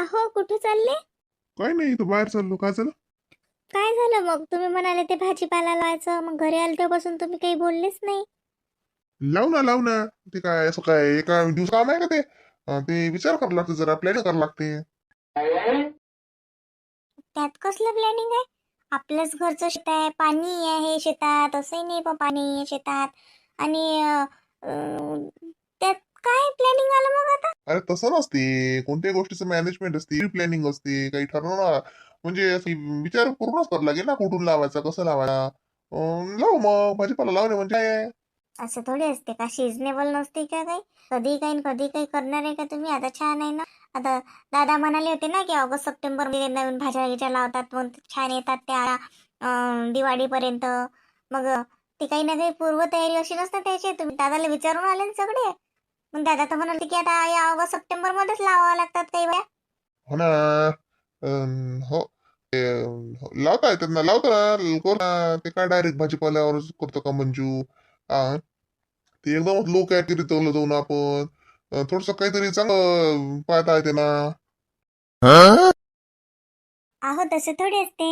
का हो कुठे चालले? काय नाही इथं बाहेर चाललो. काय झालं? काय झालं मग? तुम्ही म्हणाले ते भाजीपाला लावायचं. मग घरी आले तेव्हापासून तुम्ही काही बोललेच नाही. लाव ना लाव ना. ते काय असं काय एका दिवस काम आहे का ते? अं, ते विचार करावं लागते जरा प्लॅनिंग करावं लागते. त्यात कसलं प्लॅनिंग आहे? आपलंच घरचं शेत आहे पाणी आहे शेतात. असंही नाही पण पाणी आहे शेतात. आणि अं, अं, त्यात काय प्लॅनिंग आलं मग आता अरे तसं नसते. कोणत्याही गोष्टीचं मॅनेजमेंट असते प्लॅनिंग असते काही ठरवणार म्हणजे असं विचार पूर्णच करावं लागेल ना कुठून लावायचा कसं लावायचा? अं, लाव मग भाजीपाला लावणे म्हणजे काय आहे? असं थोडी असते का? सिजनेबल नसते का काही? कधी काही न कधी काही करणार आहे का तुम्ही? आता छान आहे ना. आता दादा म्हणाले होते ना की ऑगस्ट सप्टेंबरमध्ये नवीन भाज्या गिज्या लावतात. मग छान येतात त्या अं, दिवाळीपर्यंत. मग ते काही ना काही पूर्वतयारी अशी नसते त्याची. तुम्ही दादाला विचारून आले ना सगळे. मग दादा तर म्हणाले की आता या ऑगस्ट सप्टेंबर मध्येच लावावं लागतात काही वेळा. हो ना. अं, हो. ते, हो, लावता येतात ना लावतो. ना ते काय डायरेक्ट भाजीपाल्यावर करतो का मंजू? हा ते एकदमच लो कॅटेगरी जाऊन आपण. थोडस काहीतरी चांगलं पाहता येते ना. अहो तसं थोडी असते.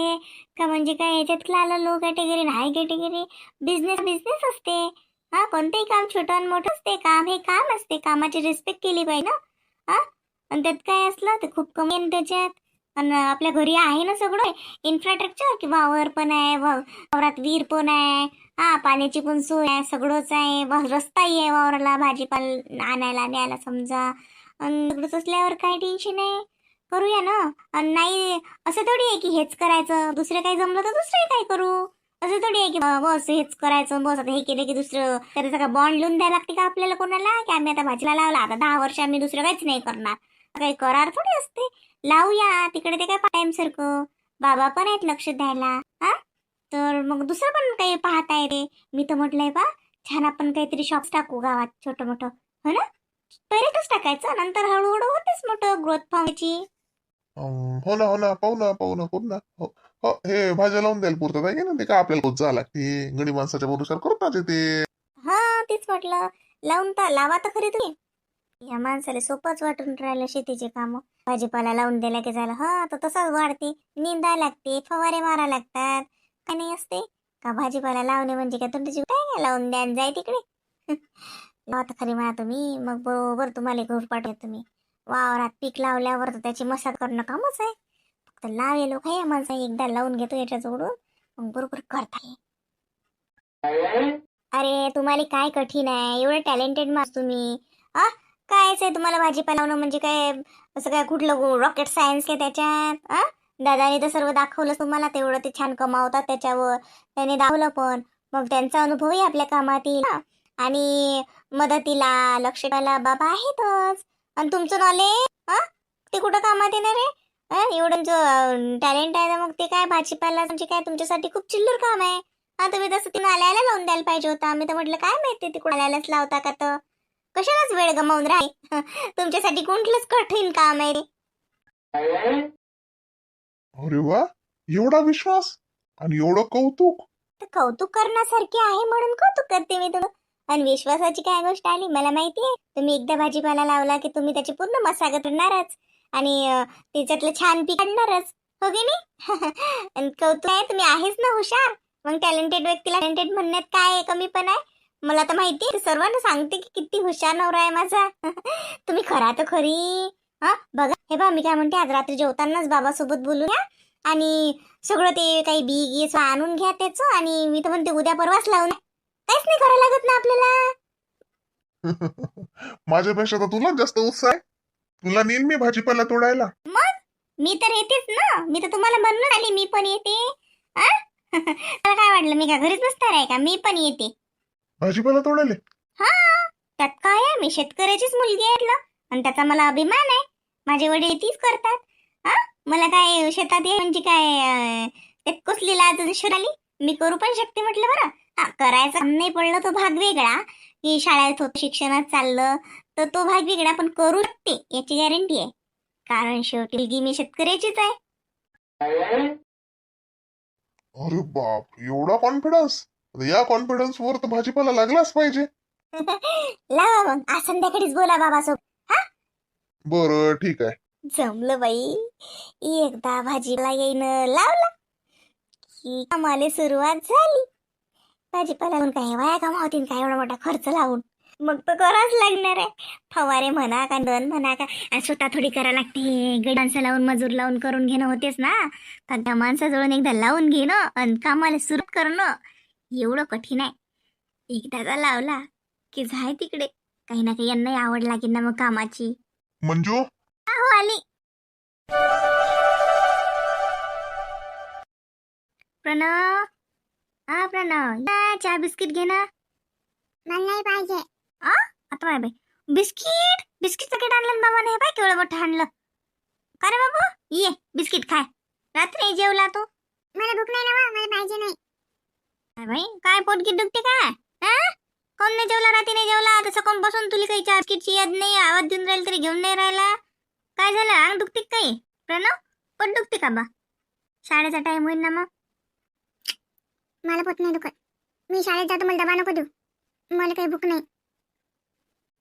का म्हणजे काय याच्यात आलं low category high category business business असते. हा कोणतंही काम छोटं आणि मोठं असते काम हे काम असते कामाची रिस्पेक्ट केली पाहिजे ना. हा? आणि त्यात काय असलं ते खूप कमी आहे ना त्याच्यात. आणि आपल्या घरी आहे ना सगळं इन्फ्रास्ट्रक्चर की वावर पण आहे वा- वावरात विहीर पण आहे. हा पाण्याची पण सोय आहे सगळंच आहे. वा- रस्ताही आहे वावराला भाजीपाला आणायला न्यायला समजा. सगळंच असल्यावर काय टेन्शन आहे? करूया ना. आणि नाही असं थोडी आहे की हेच करायचं दुसरं काही जमलं तर दुसरंही काय करू. असं थोडी आहे की बस हेच करायचं बस आता हे केलं की दुसरं त्याचा का बॉन्ड लिहून द्यायला लागते का आपल्याला कोणाला? की आम्ही आता भाजीला लावला आता दहा वर्ष आम्ही दुसरं काहीच नाही करणार. काही करार थोडी असते. लावूया तिकडे ते काय टाइम सारखं बाबा पण आहेत लक्ष द्यायला हा? तर मग दुसरं पण काही पाहता रे मी तर म्हटलंय बा छान आपण काहीतरी शॉप्स टाकू गावात छोटं मोठं हो ना? पहिलेच टाकायचं नंतर हळूहळू होतेच मोठं ग्रोथ पाहायची हो ना हो ना पाहू ना पाहू ना ना. हो. हो, हे भाज्या लावून द्यायला पुरतात आहे की ना? ते का आपल्याला रोज लागते. गडी माणसाच्या भरोशावर करतात ते. हा तेच म्हटलं. लावून तर लावा तर खरी तुम्ही. या माणसाला सोपंच वाटून राहिलं शेतीचे काम. भाजीपाला लावून दिला की झालं. हा तर तसाच वाढते. निंदा लागते फवारे मारा लागतात. का नाही असते. का भाजीपाला लावणे म्हणजे काय तुमची काय नाही? लावून द्या जाय तिकडे. लावा तर खरी म्हणा तुम्ही. मग बरोबर तुम्हाला घर पाठवत तुम्ही. वावरात पीक लावल्यावर तर त्याची मसाज करणं कामच आहे. लाव लावे लोक आहे माणसा एकदा लावून घेतो याच्या जोडून. मग बरोबर करता अरे तुम्हाला काय कठीण आहे? एवढं टॅलेंटेड मास तुम्ही. आ कायच आहे तुम्हाला भाजीपाला लावणं म्हणजे काय असं काय कुठलं रॉकेट सायन्स आहे त्याच्यात? आ दादाने तर सर्व दाखवलं तुम्हाला तेवढं ते छान कमावतात त्याच्यावर. त्याने दाखवलं पण. मग त्यांचा अनुभवही आपल्या कामात येईल आणि मदतीला लक्ष द्यायला बाबा आहेतच. आणि तुमचं नॉलेज ते कुठं कामात येणार आहे? एवढं टॅलेंट आहे ना मग ते काय भाजीपाला म्हणजे काय तुमच्यासाठी खूप चिल्लर काम आहे. हा तुम्ही तसं ती नाल्याला लावून द्यायला पाहिजे होतं. आम्ही तर म्हटलं काय माहिती ती नाल्यालाच लावता का तर? कशालाच वेळ गमावून राहील तुमच्यासाठी कुठलंच कठीण काम आहे. अरे वा एवढा विश्वास आणि एवढं कौतुक. कौतुक करण्यासारखे आहे म्हणून कौतुक करते मी तुला. आणि विश्वासाची काय गोष्ट आली? मला माहिती आहे तुम्ही एकदा भाजीपाला लावला की तुम्ही त्याची पूर्ण मशागत करणारच आणि त्याच्यातलं छान पीक काढणारच हो की नाही? कौतुक आहे तुम्ही आहेच ना हुशार. मग टॅलेंटेड व्यक्तीला टॅलेंटेड म्हणण्यात काय कमी पण आहे. मला तर माहिती सर्वांना सांगते की किती हुशार नवरा आहे माझा. तुम्ही खरा तर खरी. हा? बघा. हे बा मी काय म्हणते आज रात्री जेवतानाच बाबासोबत बोलूया आणि सगळं ते काही बी गी आणून घ्या त्याचं. आणि मी तर म्हणते उद्या परवाच लावून काहीच नाही करायला लागत ना आपल्याला. माझ्यापेक्षा तर तुला जास्त उत्साह आहे. तुला नेईल मी भाजीपाला तोडायला? मी तर येतेच ना. मी तर तुम्हाला म्हणून आली मी पण येते? मला काय वाटलं? मी का घरीच बसणार आहे का? मी पण येते. भाजीपाला तोडायला? हा. त्यात काय आहे? मी शेतकऱ्याचीच मुलगी आहे आणि त्याचा मला अभिमान आहे. माझे वडील तीच करतात. हा मला काय शेतात ये म्हणजे काय त्यात कसली लाज आली? मी करू पण शकते म्हटलं बरं. हा करायचं काम नाही पडलं तो भाग वेगळा. की शाळेत होत शिक्षणात चाललं. तर तो भाग वेगळा पण करू शकते याची गॅरंटी आहे. कारण शेवटी मुलगी मी शेतकऱ्याचीच आहे. अरे बाप एवढा कॉन्फिडन्स या कॉन्फिडन्स वर तर भाजीपाला लागलाच पाहिजे. लावा मग आज संध्याकाळीच बोला बाबासोबत बरं ठीक आहे. जमलं बाई. एकदा भाजीला येईन लावला की कामाला सुरुवात झाली. भाजीपाला काय वाया कमावतीन काय एवढा मोठा खर्च लावून. मग तर करावंच लागणार आहे. फवारे म्हणा का दन म्हणा का आणि स्वतः थोडी करा लागते. गडी माणसं लावून मजूर लावून करून घेणं होतेच ना. तर त्या माणसाजवळून एकदा लावून घेणं आणि कामाला सुरुवात करणं एवढं कठीण आहे. एकदाचा लावला की जाय तिकडे. काही ना काही यांनाही आवड लागेल ना मग कामाची. मंजू? हो आली. प्रणव? हा प्रणव. या चहा बिस्किट घे ना. मला नाही पाहिजे. आता बाय बाई. बिस्किट? बिस्किट पॅकेट आणलं ना बाबाने? हे पाय केवढं मोठं आणलं. का रे बाबू? ये बिस्किट खाय. रात्री जेवला तू? मला भूक नाही ना मला पाहिजे नाही. काय बाई? काय पोटगी दुखते काय? हा कोण नाही जेवला रात्री नाही जेवला? आता सकाळून बसून तुला काही चहा बिस्किटची याद नाही आवाज देऊन राहील तरी घेऊन नाही राहिला. काय झालं? अंग दुखते काही? प्रणव पोट दुखते का बा? शाळेचा टाइम होईल ना मग. मला पोट नाही दुखत. मी शाळेत जातो मला डबा नको देऊ. मला काही भूक नाही.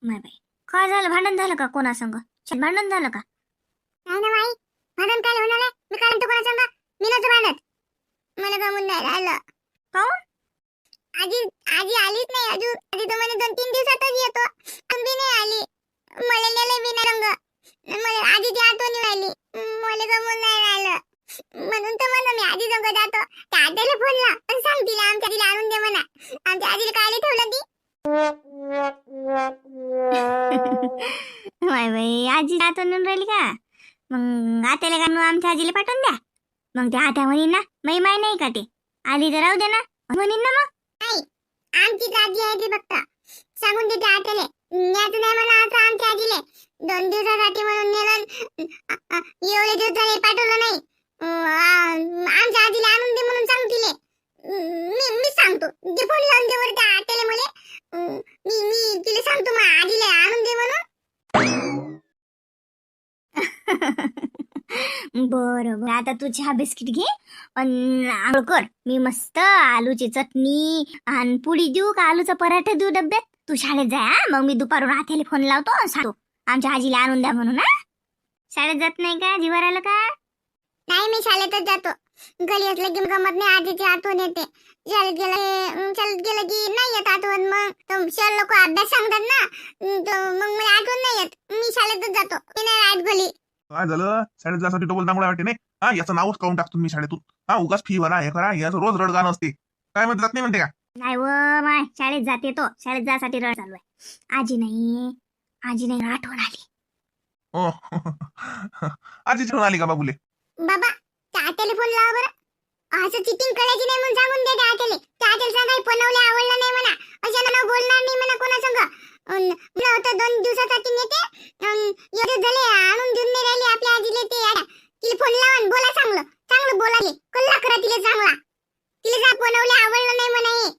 नाही बाई. काय झालं? भांडण झालं का कोणासंग? भांडण झालं का? नाही ना बाई. भांडण काय होणार आहे. मी काय म्हणतो कोणासंग? मी नव्हतं भांडत मला गमून नाही राहिलं. काऊन? आजी आजी आलीच नाही अजून. आजी तर म्हणे दोन तीन दिवसातच येतो. पण बी नाही आली. मला नेलं बी नाही रंग. मला आजीची आठवण राहिली. मला गमून नाही राहिलं. म्हणून तर म्हणून मी आजी जंग जातो. त्या आजीला फोन ला पण सांग तिला आमच्या आणून दे म्हणा. आमच्या आजीला काय ठेवलं ती? माय बाई आजी आठवण राहिली का? मग आत्याला का आमच्या आजीला पाठवून द्या? मग त्या आत्या म्हणीन ना माई माय नाही का ते? आली तर राहू दे ना म्हणीन ना मग. आमची आजी आहे ते फक्त. सांगून देते आत्याले. न्यायचं नाही मला आता आमच्या आजीले. दोन दिवसासाठी म्हणून नेलं एवढे दिवस झाले पाठवलं नाही. आमच्या आजीला आणून दे म्हणून सांगतील तिले. मी मी सांगतो. ते फोन लावून दे बरं त्या आत्याले मुले अं, मी मी तिला सांगतो मग आजीला आणून दे म्हणून बरं बरं आता तू चहा बिस्किट घे आणि आंघोळ कर. मी मस्त आलूची चटणी आणि पुडी देऊ का आलूचा पराठा देऊ डब्यात? तू शाळेत जा मग मी दुपारून आत्याला फोन लावतो सांगतो. आमच्या आजीला आणून द्या म्हणून हा. शाळेत जात नाही का? जीवर आलं का? नाही मी शाळेतच जातो. घरी असलं की गमत नाही आजीची आठवण येते. शाळेत गेलं शाळेत गेलं की नाही येत आठवण मग तर सर लोक अभ्यास सांगतात ना. तर मग मला आठवण नाही येत. मी शाळेतच जातो. मी नाही राहत घरी. काय झालं? शाळेत जाण्यासाठी डबल दांगडा वाटते नाही? हा याचं नावच काढून टाकतो मी शाळेतून. हा उगाच फी भरा हे करा याचं रोज रडगाणं असते. काय म्हणते जात नाही म्हणते का? नाही व माय शाळेत जाते तो. शाळेत जासाठी रड चालू आहे. आजी नाही आजी नाही आठवण आली. ओ आजी ठेवून आली का बाबूले? बाबा त्या टेलिफोन लावा बरं. असं चिटिंग करायची नाही म्हणून सांगून दे त्या आटेले त्या आटेला काही बनवले आवडलं नाही म्हणा. अशा ना बोलणार नाही म्हणा कोणा संग मला होतं दोन दिवसासाठी नेते. एवढे झाले आणून देऊन नाही राहिले आपल्या आजीले ते याडा तिला फोन लावा आणि बोला चांगलं. चांगलं बोलाले कल्ला करा तिला चांगला. तिला जा बनवले आवडलं नाही म्हणा हे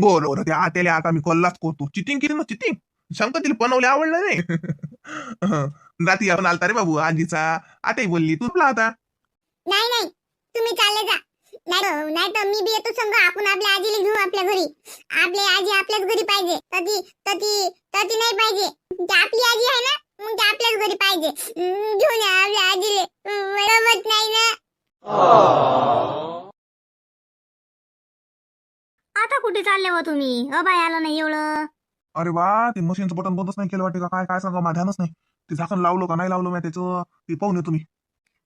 बरं बरं त्या आत्याला आता मी कल्लाच करतो. चिटिंग केली ना चिटिंग. शंकर तिला बनवले आवडलं नाही. रात्री आपण आलता रे बाबू आजीचा. आताही बोलली तू तुला आता नाही नाही. तुम्ही चालले जा. नाही नाही तर मी बी येतो संग. आपण आपल्या आजीला घेऊ आपल्या घरी. आपली आजी आपल्याच घरी पाहिजे. तर ती तर ती तर ती नाही पाहिजे. ती आपली आजी आहे ना मग ती आपल्याच घरी पाहिजे. घेऊन या आपल्या आजीले. मला मत नाही ना. आता कुठे चालले हो तुम्ही? अबाय आलं नाही एवढं. अरे वा ते मशीनचं बटन बंदच नाही केलं वाटते का? काय काय सांगा माझ्या ध्यानच नाही. ते झाकण लावलं का? नाही लावलं मी त्याचं? ते पाहून मी.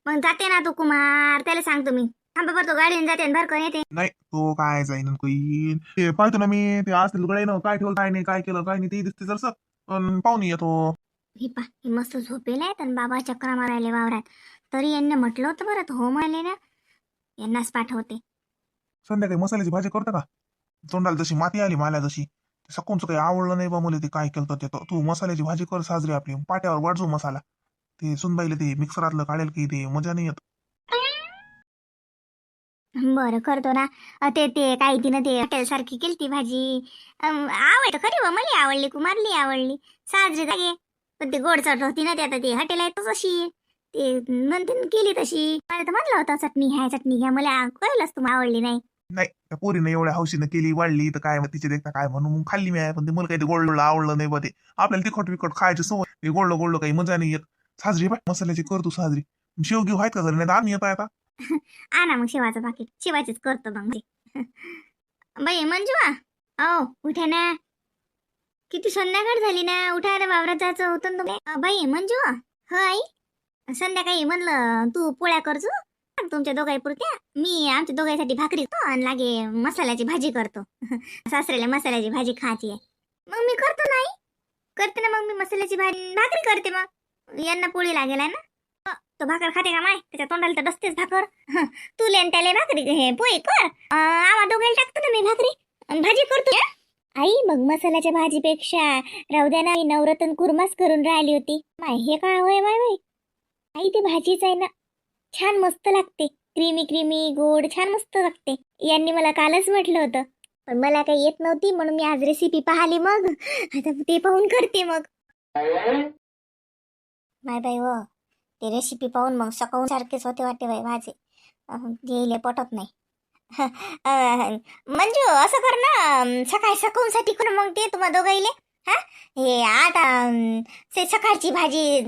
मग जाते ना तू कुमार. त्याला सांगतो मी. थांबा बरं तो गाडीने जाते आणि भरकन येते. नाही तो काय जाईन आणि येईन. ते पाहतो ना मी ते आज गडे ना काय ठेवलं काय नाही काय केलं काय नाही ते दिसते जरस. पाहून येतो. ही पा हे मस्त झोपेल आहेत आणि बाबा चक्रा मारायले वावरात. तरी यांनी म्हटलं होतं बरं हो म्हणले ना. यांनाच पाठवते. संध्याकाळी मसाल्याची भाजी करता का? तोंडाला जशी माती आली माल्या जशी. सकूनच काही आवडलं नाही बा मुले ते काय केलं ते. तू मसाल्याची भाजी कर साजरी आपली. पाट्यावर वाढजो मसाला. ते सुनबाईला ते मिक्सरातलं काढेल की ते मजा नाही येत. बरं करतो ना. अ, ते ते काही तिनं ते हॉटेल सारखी केली ती भाजी आवडत खरी बा मला आवडली कुमारली आवडली. साजरी जागे पण ते गोड चट होती ना ते आता ते हॉटेल आहे तशी ते म्हणते ना केली तशी. मला तर म्हणलं होतं चटणी ह्या चटणी घ्या. मला कळलंच तुम्हाला आवडली नाही. नाही त्या पोरीनं एवढ्या हौशीनं केली वाढली. तर काय मग तिचे देखता काय म्हणून मग खाल्ली मी. आहे पण ते मला काही ते गोडलं आवडलं नाही बा ते. आपल्याला तिखट विकट खायची सवय. ते गोडलं गोडलं काही मजा नाही येत. साजरी बाय मसाल्याची कर तू साजरी. शेवगी घेऊ आहेत का घरी नाही तर आम्ही येत आहे आता. आणा मग शेवाचं पाकिट. शिवायचीच करतो मग बाई मंजुआ. औ उठा ना. किती संध्याकाळ झाली ना. उठा रे वावरात जायचं होतं ना तुम्ही बाई मंजुआ. हो आई. संध्याकाळी म्हणलं तू पोळ्या करजो तुमच्या दोघाई पुरत्या. मी आमच्या दोघांसाठी भाकरी करतो आणि लागे मसाल्याची भाजी करतो. सासऱ्याला मसाल्याची भाजी खायची आहे. मग मी करतो नाही करते ना मग मी मसाल्याची भाजी. भाकरी करते मग. यांना पोळी लागेल आहे ना? तो भाकर खाते का माय? त्याच्या तोंडाला तर डसतेच भाकर. तू लेन त्याला भाकरी हे पोळी कर. आम्हा दोघांना टाकतो ना मी भाकरी. अन् भाजी करतो. हं? आई मग मसाल्याच्या भाजीपेक्षा राहू द्या ना मी नवरत्न कुर्माच करून राहिली होती. माय हे काय होय माय बाई आई ती भाजीच आहे ना छान मस्त लागते. क्रीमी क्रीमी गोड छान मस्त लागते. यांनी मला कालच म्हटलं होतं. पण मला काही येत नव्हती म्हणून मी आज रेसिपी पाहिली मग. आता ते पाहून करते मग. माय बाई व ते रेसिपी पाहून मग सकाळून सारखेच होते वाटते बाई भाजी येईले पटत नाही. मंजू असं कर ना सकाळी सकाळसाठी कोण मग ते तुम्हा दोघाईले. हा? हे आता ते सकाळची भाजी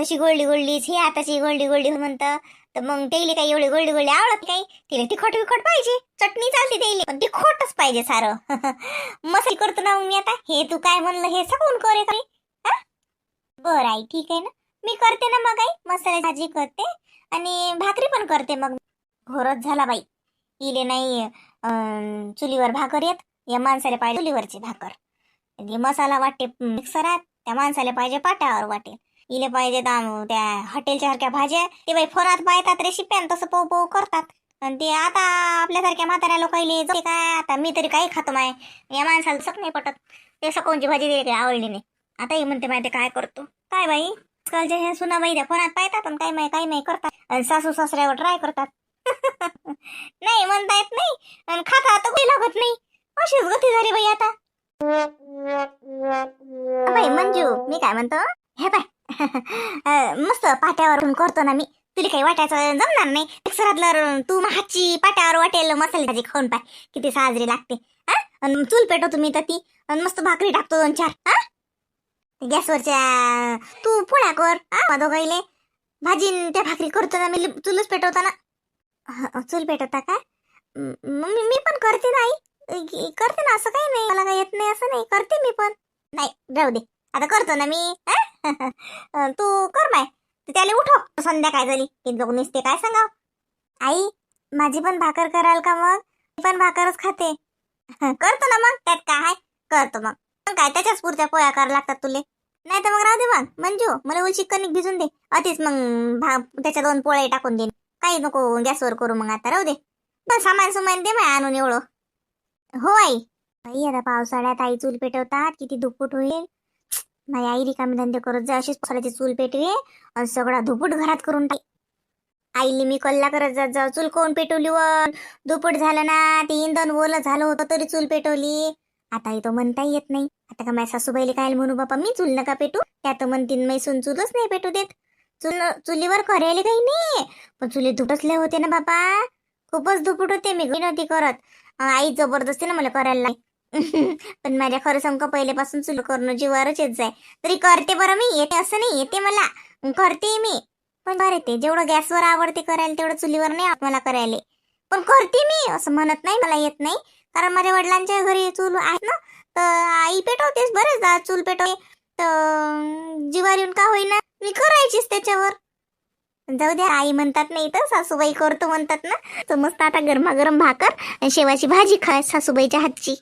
तशी गोळली गोळलीच हे आताची गोळली गोळली म्हणतं. तर मग त्याला काही एवढी गोळली गोळली आवडत काही तिला तिखट विखट पाहिजे. चटणी चालते त्याला पण तिखटच पाहिजे सारं. मसाला करतो ना मग मी आता. हे तू काय म्हणलं हे सकाळून करे काही हा? बरं आई ठीक आहे ना. मी करते ना मग आई. मसाले भाजी करते आणि भाकरी पण करते मग. घोरच झाला बाई. इले नाही चुलीवर भाकर येत. या माणसाला पाहिजे चुलीवरची भाकर. मसाला वाटते मिक्सरात त्या माणसाला पाहिजे पाट्यावर वाटेल. इले पाहिजे त्या त्या हॉटेलच्या सारख्या भाज्या. ते बाई फोनात पाहतात रेसिपी आणि तसं पोव पोव करतात. आणि ते आता आपल्यासारख्या म्हाताऱ्या लोकांले ते काय आता मी तरी काही खातो माय. या माणसाला सक नाही पटत. ते सकाळची भाजी दिली काही आवडली नाही. आता ही म्हणते माहिती काय करतो? काय बाई? आजकालच्या ह्या सुनाबाई त्या फोनात पाहतात आणि काही माही काही माही करतात. आणि सासू सासऱ्यावर ट्राय करतात. नाही म्हणता येत नाही. आणि खाता आता काही लागत नाही. अशीच गती झाली बाई आता. बाई मंजू मी काय म्हणतो? हे बाय मस्त पाट्यावर करतो ना मी. तुला काही वाटायचं जमणार नाही. मिक्सरातलं तू हातची पाट्यावर वाटेल मसाले भाजी खाऊन पाय. किती साजरी लागते. हा चूल पेटवतो मी तर ती. मस्त भाकरी टाकतो दोन चार. हा गॅसवरच्या तू पोळ्या कर आ? दोघाईले. भाजी त्या भाकरी करतो ना मी चुलच पेटवता ना चूल पेटवता का? म- मग मी पण करते ना आई करते ना असं काही नाही. मला काही येत नाही असं नाही. करते मी पण. नाही राहू दे. आता करतो ना मी तू कर माय त्याला उठव. संध्याकाळ झाली. की दोघ निसते काय सांगाव? आई माझी पण भाकर कराल का मग? मी पण भाकरच खाते. करतो ना मग त्यात काय करतो मग. काय? त्याच्याच पुरत्या पोळ्या करायला लागतात तुले. नाही तर मग राहू दे मग. मंजू मला उलची कणिक भिजून दे. अतिच मग भा त्याच्या दोन पोळ्या टाकून देईन. काही नको गॅसवर करू मग आता. राहू दे. बस सामान सुमान दे माय आणून एवढं. हो आई. आई आता पावसाळ्यात आई चूल पेटवतात. किती धुपूट होईल. माझी आई रिकामी धंदे करत जा. अशीच पावसाळ्याची चूल पेटवे. आणि सगळा धुपूट घरात करून टाक. आईली मी कल्ला करत जात जाऊ. चूल कोण पेटवली वर? दुपट झालं ना. ते इंधन ओलं झालं होतं तरी चूल पेटवली. आता तो म्हणताही येत नाही. आता का माझ्या सासूबाईला काय म्हणू बापा मी चूल नका पेटू. त्यात म्हणतीन मी सून चूलच नाही पेटू देत. चुल चुलीवर करायला काही नाही. पण चुली धुटसले होते ना बाबा खूपच धुपट होते मी नव्हती करत. आई जबरदस्ती ना मला करायला पण माझ्या खरं सांग पहिल्यापासून चुल करणं जीवावरच येत जाय. तरी करते बरं मी येते असं नाही येते मला. करते मी. पण बरं येते जेवढं गॅसवर आवडते करायला तेवढं चुलीवर नाही मला करायला. पण करते मी असं म्हणत नाही मला येत नाही. कारण माझ्या वडिलांच्या घरी चूल आहे ना तर आई पेटवतेच बरेचदा चूल पेटवते. तर जीवार येऊन का होईना? मी करायचीच त्याच्यावर. जाऊ द्या आई म्हणतात नाही तर सासूबाई करतो म्हणतात ना. तर मस्त आता गरमागरम भाकर आणि शेवाची भाजी खा सासूबाईच्या हातची.